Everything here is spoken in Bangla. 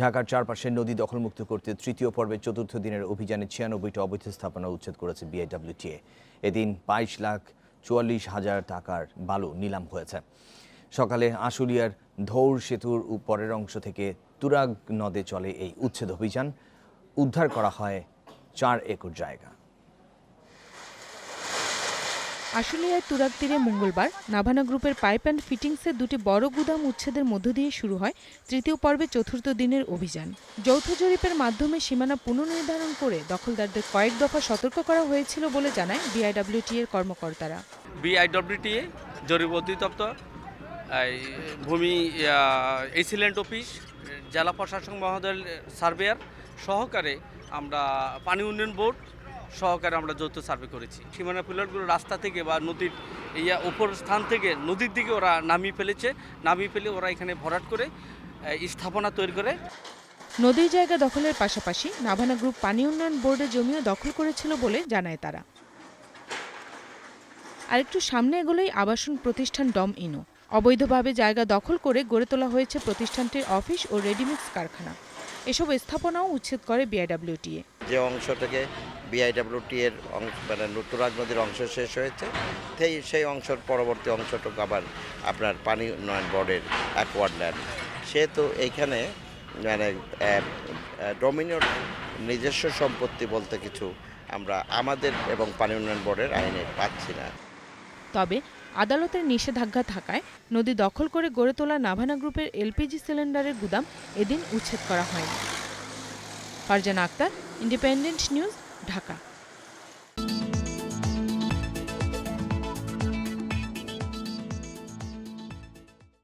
ঢাকার চারপাশের নদী দখলমুক্ত করতে তৃতীয় পর্বের চতুর্থ দিনের অভিযানে ছিয়ানব্বইটি অবৈধ স্থাপনা উচ্ছেদ করেছে বিআইডব্লিউটিএ এদিন বাইশ লাখ চুয়াল্লিশ হাজার টাকার বালু নিলাম হয়েছে। সকালে আশুলিয়ার ধৌর সেতুর উপরের অংশ থেকে তুরাগ নদে চলে এই উচ্ছেদ অভিযান। উদ্ধার করা হয় চার একর জায়গা। আশুলিয়ায় তুরাগ তীরে মঙ্গলবার নাভানা গ্রুপের পাইপ অ্যান্ড ফিটিংসের দুটি বড় গুদাম উচ্ছেদের মধ্য দিয়ে শুরু হয় তৃতীয় পর্বে চতুর্থ দিনের অভিযান। যৌথ জরিপের মাধ্যমে সীমানা পুনর্নির্ধারণ করে দখলদারদের কয়েক দফা সতর্ক করা হয়েছিল বলে জানায় বিআইডব্লিউটি এর কর্মকর্তারা। বিআইডব্লিউটিএ জরিপ অধিদপ্তর ভূমি এসিলেন্ট অফিস জেলা প্রশাসক মহোদয় সার্ভেয়ার সহকারে আমরা পানি উন্নয়ন বোর্ড সহকারে আমরা যৌথ সার্ভে করেছি। সীমানা পিলারগুলো রাস্তা থেকে বা নদীর ইয়া উপর স্থান থেকে নদীর দিকে ওরা নামিয়ে ফেলেছে। নামিয়ে ফেলে ওরা এখানে ভরাট করে স্থাপনা তৈরি করে। নদীর জায়গা দখলের পাশাপাশি নাভানা গ্রুপ পানি উন্নয়ন বোর্ডের জমিও দখল করেছিল বলে জানায় তারা। আরেকটু সামনে এগোলেই আবাসন প্রতিষ্ঠান ডম ইনো। অবৈধভাবে জায়গা দখল করে গড়ে তোলা হয়েছে প্রতিষ্ঠানটির অফিস ও রেডিমিক্স কারখানা। এসব স্থাপনাও উচ্ছেদ করে বিআইডব্লিউটিএ। যে অংশ থেকে বিআইডব্লিউটি এর অংশ মানে তুরাগ নদীর অংশ শেষ হয়েছে। সেই সেই অংশের পরবর্তী অংশটুকু আবার আপনার পানি উন্নয়ন বোর্ডের অ্যাকওয়ার্ড ল্যান্ড সেহেতু এইখানে মানে ডোমিনোর নিজস্ব সম্পত্তি বলতে কিছু আমরা আমাদের এবং পানি উন্নয়ন বোর্ডের আইনে পাচ্ছি না। তবে আদালতের নিষেধাজ্ঞা থাকায় নদী দখল করে গড়ে তোলা নাভানা গ্রুপের এলপিজি সিলিন্ডারের গুদাম এদিন উচ্ছেদ করা হয়নি। Farzana Akter independent news Dhaka.